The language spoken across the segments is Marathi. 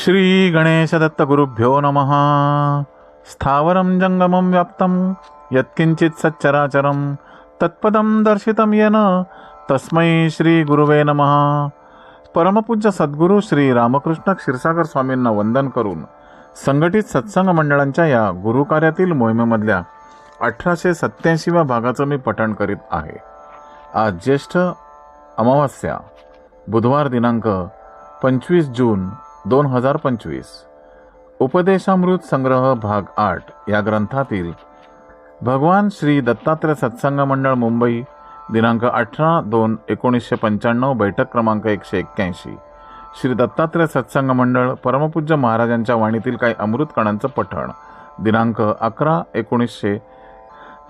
श्री गणेश दत्त गुरुभ्यो नमः। स्थावरं जङ्गमं व्याप्तं यत्किंचित् सच्चराचरं तत्पदं दर्शितं येन तस्मै श्री गुरुवे नमः। परमपूज्य सद्गुरू श्री रामकृष्ण क्षीरसागर स्वामींना वंदन करून संघटित सत्संग मंडळांच्या या गुरुकार्यातील मोहिमेमधल्या अठराशे सत्याऐंशीव्या भागाचं मी पठण करीत आहे. आज ज्येष्ठ अमावास्या बुधवार दिनांक पंचवीस जून दोन हजार पंचवीस. उपदेशामृत संग्रह भाग आठ या ग्रंथातील भगवान श्री दत्तात्रय सत्संग मंडळ मुंबई दिनांक अठरा दोन एकोणीसशे पंच्याण्णव बैठक क्रमांक एकशे एक्क्याऐंशी. श्री दत्तात्रय सत्संग मंडळ परमपूज्य महाराजांच्या वाणीतील काही अमृत कणांचं पठण. दिनांक अकरा एकोणीसशे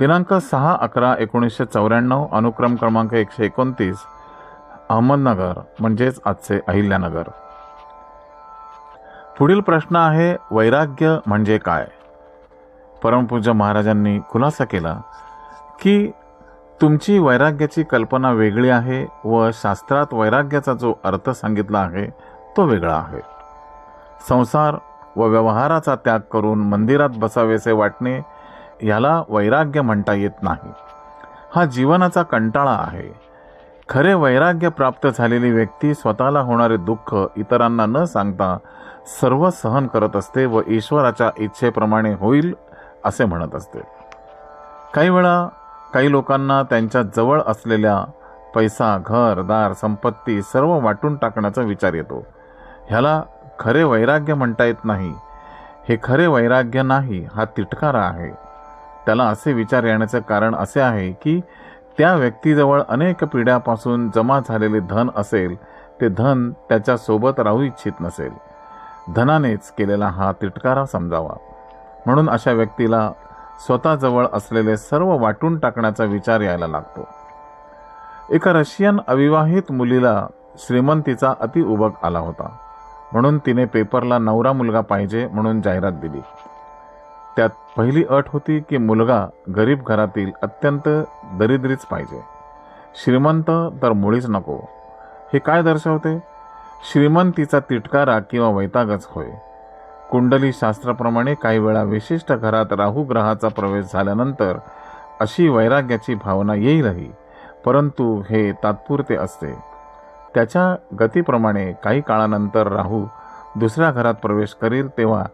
दिनांक सहा अकरा एकोणीसशे चौऱ्याण्णव अनुक्रम क्रमांक एकशे एकोणतीस अहमदनगर म्हणजेच आजचे अहिल्यानगर. पुढील प्रश्न आहे वैराग्य म्हणजे काय? परमपूज्य महाराजांनी खुलासा केला की तुमची वैराग्याची कल्पना वेगळी आहे व शास्त्रात वैराग्याचा जो अर्थ सांगितला आहे तो वेगळा आहे. संसार व व्यवहाराचा त्याग करून मंदिरात बसावेसे वाटणे याला वैराग्य म्हणता येत नाही. हा जीवनाचा कंटाळा आहे. खरे वैराग्य प्राप्त झालेली व्यक्ती स्वतःला होणारे दुःख इतरांना न सांगता सर्व सहन करत असते व ईश्वराच्या इच्छेप्रमाणे होईल असे म्हणत असते. काही वेळा काही लोकांना त्यांच्या जवळ असलेल्या पैसा घर दार संपत्ती सर्व वाटून टाकण्याचा विचार येतो. ह्याला खरे वैराग्य म्हणता येत नाही. हे खरे वैराग्य नाही हा तिटकारा आहे. त्याला असे विचार येण्याचे कारण असे आहे की त्या व्यक्तीजवळ अनेक पिढ्यापासून जमा झालेले धन असेल ते धन त्याच्यासोबत राहू इच्छित नसेल. धनानेच केलेला हा तिटकारा समजावा. म्हणून अशा व्यक्तीला स्वतःजवळ असलेले सर्व वाटून टाकण्याचा विचार यायला लागतो. एका रशियन अविवाहित मुलीला श्रीमंतीचा अति उबक आला होता. म्हणून तिने पेपरला नवरा मुलगा पाहिजे म्हणून जाहिरात दिली. त्यात पहिली अट होती की मुलगा गरीब घरातील अत्यंत दरिद्रीच पाहिजे. श्रीमंत तर मुळीच नको. हे काय दर्शवते? श्रीमंतीचा तिटकारा किंवा वैतागच होय. कुंडली शास्त्राप्रमाणे काही वेळा विशिष्ट घरात राहू ग्रहाचा प्रवेश झाल्यानंतर अशी वैराग्याची भावना येईलही परंतु हे तात्पुरते असते. त्याच्या गतीप्रमाणे काही काळानंतर राहू दुसऱ्या घरात प्रवेश करील तेव्हा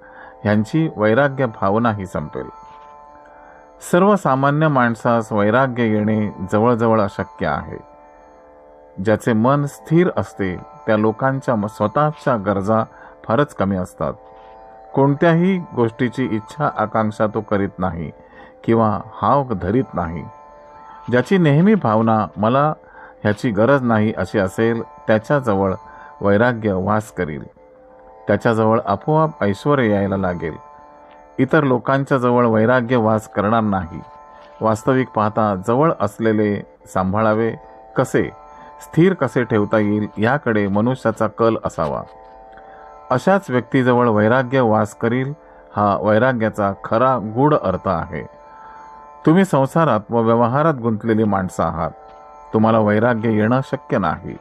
ह्यांची वैराग्य भावनाही संपेल. सर्वसामान्य माणसास वैराग्य येणे जवळजवळ अशक्य आहे. ज्याचे मन स्थिर असते त्या लोकांच्या म- स्वतःच्या गरजा फारच कमी असतात. कोणत्याही गोष्टीची इच्छा आकांक्षा तो करीत नाही किंवा हाव धरीत नाही. ज्याची नेहमी भावना मला ह्याची गरज नाही अशी असेल त्याच्याजवळ वैराग्य वास करील. त्याच्याजवळ आपोआप ऐश्वर यायला लागेल. इतर लोकांच्या जवळ वैराग्य वास करणार नाही. वास्तविक पाहता जवळ असलेले सांभाळावे कसे? स्थिर कसे ठेवता येईल याकडे मनुष्याचा कल असावा. अशाच व्यक्तीजवळ वैराग्य वास करील हा वैराग्याचा खरा गूढ अर्थ आहे. तुम्ही संसारात व व्यवहारात गुंतलेली माणसं आहात. तुम्हाला वैराग्य येणं शक्य नाही.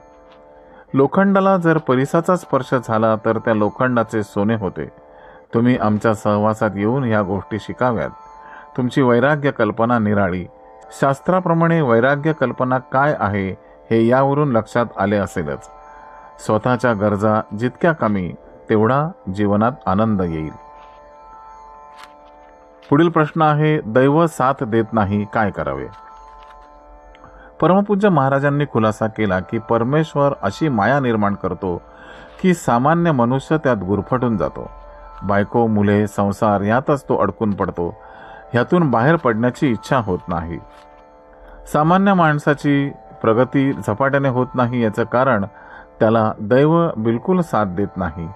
लोखंडाला जर परिसाचा स्पर्श झाला तर त्या लोखंडाचे सोने होते. तुम्ही आमच्या सहवासात येऊन ह्या गोष्टी शिकाव्यात. तुमची वैराग्य कल्पना निराळी. शास्त्राप्रमाणे वैराग्य कल्पना काय आहे? हे यावरून लक्षात आले असेलच. स्वतःच्या गरजा जितक्या कमी तेवढा जीवनात आनंद येईल. पुढील प्रश्न आहे दैव साथ देत नाही काय करावे? परमपूज्य महाराजांनी खुलासा केला की परमेश्वर अशी माया निर्माण करतो की सामान्य मनुष्य त्यात गुरफटून जातो. बायको मुले संसार यातच तो अडकून पडतो. ह्यातून बाहेर पडण्याची इच्छा होत नाही. सामान्य माणसाची प्रगती झपाट्याने होत नाही याचं कारण त्याला दैव बिलकुल साथ देत नाही.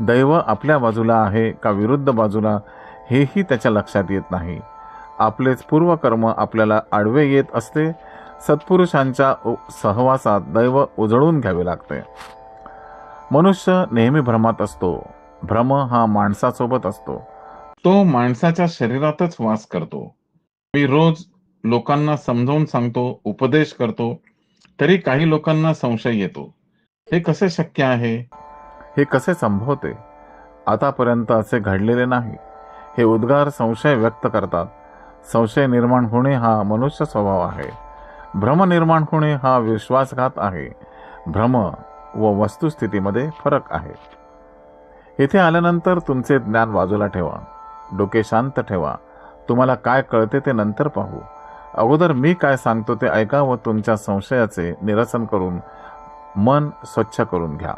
दैव आपल्या बाजूला आहे का विरुद्ध बाजूला हेही त्याच्या लक्षात येत नाही. आपलेच पूर्वकर्म आपल्याला आडवे येत असते. सत्पुरुषांच्या सहवासात दैव उजळून घ्यावे लागते. मनुष्य नेहमी भ्रमात असतो. भ्रम हा माणसासोबत असतो. तो माणसाच्या शरीरातच वास करतो. मी रोज लोकांना समजावून सांगतो उपदेश करतो तरी काही लोकांना संशय येतो. हे कसे शक्य आहे? हे कसे संभवते? आतापर्यंत असे घडलेले नाही. हे उद्गार संशय व्यक्त करतात. संशय निर्माण होणे हा मनुष्य स्वभाव आहे. भ्रम निर्माण होणे हा विश्वासघात आहे. भ्रम व वस्तुस्थितीमध्ये फरक आहे. येथे आल्यानंतर तुमचे ज्ञान बाजूला ठेवा. डोके शांत ठेवा. तुम्हाला काय कळते ते नंतर पाहू. अगोदर मी काय सांगतो ते ऐका व तुमच्या संशयाचे निरसन करून मन स्वच्छ करून घ्या.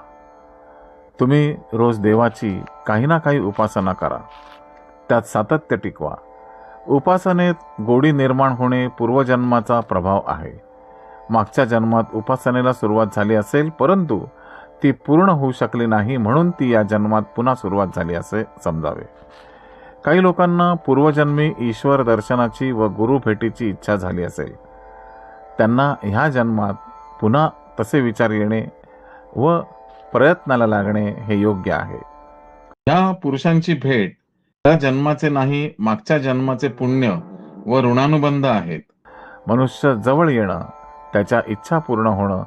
तुम्ही रोज देवाची काही ना काही उपासना करा. त्यात सातत्य टिकवा. उपासनेत गोडी निर्माण होणे पूर्वजन्माचा प्रभाव आहे. मागच्या जन्मात उपासनेला सुरुवात झाली असेल परंतु ती पूर्ण होऊ शकली नाही म्हणून ती या जन्मात पुन्हा सुरुवात झाली असे समजावे. काही लोकांना पूर्वजन्मी ईश्वर दर्शनाची व गुरु भेटीची इच्छा झाली असेल. त्यांना ह्या जन्मात पुन्हा तसे विचार येणे व प्रयत्नाला लागणे हे योग्य आहे. या पुरुषांची भेट त्या जन्माचे नाही मागच्या जन्माचे पुण्य व ऋणानुबंध आहेत. मनुष्य जवळ येणं त्याच्या इच्छा पूर्ण होणं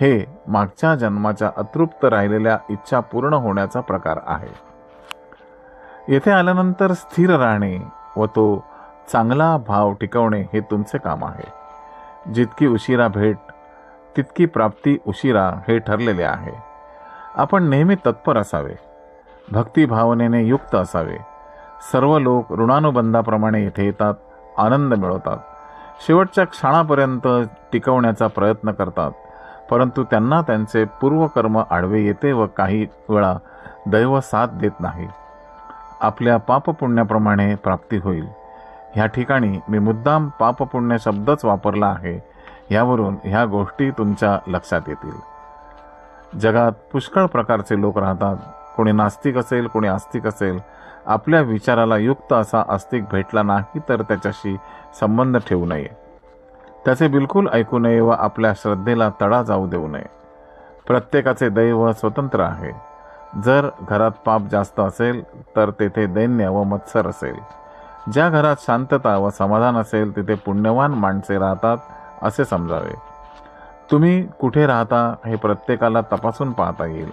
हे मागच्या जन्माच्या अतृप्त राहिलेल्या इच्छा पूर्ण होण्याचा प्रकार आहे. येथे आल्यानंतर स्थिर राहणे व तो चांगला भाव टिकवणे हे तुमचे काम आहे. जितकी उशिरा भेट तितकी प्राप्ती उशिरा हे ठरलेले आहे. आपण नेहमी तत्पर असावे. भक्तिभावनेने युक्त असावे. सर्व लोक ऋणानुबंधाप्रमाणे येथे येतात आनंद मिळवतात. शेवटच्या क्षणापर्यंत टिकवण्याचा प्रयत्न करतात परंतु त्यांना त्यांचे पूर्वकर्म आडवे येते व काही वेळा दैव साथ देत नाही. आपल्या पापपुण्याप्रमाणे प्राप्ती होईल. ह्या ठिकाणी मी मुद्दाम पापपुण्य शब्दच वापरला आहे. यावरून ह्या गोष्टी तुमच्या लक्षात येतील. जगात पुष्कळ प्रकारचे लोक राहतात. कोणी नास्तिक असेल कोणी आस्तिक असेल. आपल्या विचाराला युक्त असा आस्तिक भेटला नाही तर त्याच्याशी संबंध ठेवू नये. त्याचे बिलकुल ऐकू नये व आपल्या श्रद्धेला तडा जाऊ देऊ नये. प्रत्येकाचे दैव स्वतंत्र आहे. जर घरात पाप जास्त असेल तर तेथे दैन्य व मत्सर असेल. ज्या घरात शांतता व समाधान असेल तिथे पुण्यवान माणसे राहतात असे समजावे. तुम्ही कुठे राहता हे प्रत्येकाला तपासून पाहता येईल.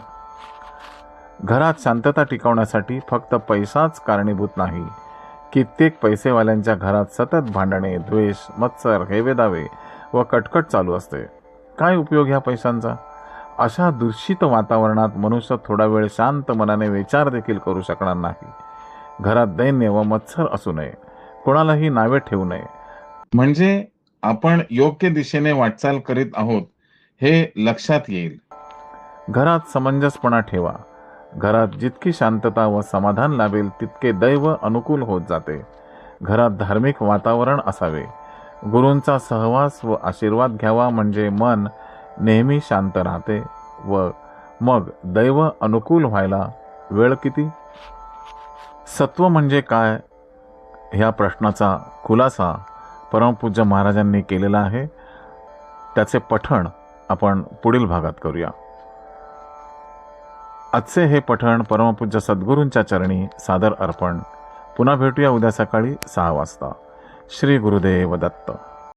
घरात शांतता टिकवण्यासाठी फक्त पैसाच कारणीभूत नाही. कित्येक पैसेवाल्यांच्या घरात सतत भांडणे द्वेष मत्सर हेवेदावे व कटकट चालू असते. काय उपयोग ह्या पैशांचा? अशा दूषित वातावरणात मनुष्य थोडा वेळ शांत मनाने विचार देखील करू शकणार नाही. घरात दैन्य व मत्सर असू नये. कोणालाही नावे ठेवू नये. म्हणजे आपण योग्य दिशेने वाटचाल करीत आहोत हे लक्षात येईल. घरात समंजसपणा ठेवा. घरात जितकी शांतता व समाधान लाभेल तितके दैव अनुकूल होत जाते. घरात धार्मिक वातावरण असावे. गुरूंचा सहवास व आशीर्वाद घ्यावा म्हणजे मन नेहमी शांत राहते व मग दैव अनुकूल व्हायला वेळ किती? सत्व म्हणजे काय? ह्या प्रश्नाचा खुलासा परमपूज्य महाराजांनी केलेला आहे. त्याचे पठण आपण पुढील भागात करूया. आजचे हे पठण परमपूज्य सद्गुरूंच्या चरणी सादर अर्पण. पुन्हा भेटूया उद्या सकाळी सहा वाजता. श्री गुरुदेव दत्त.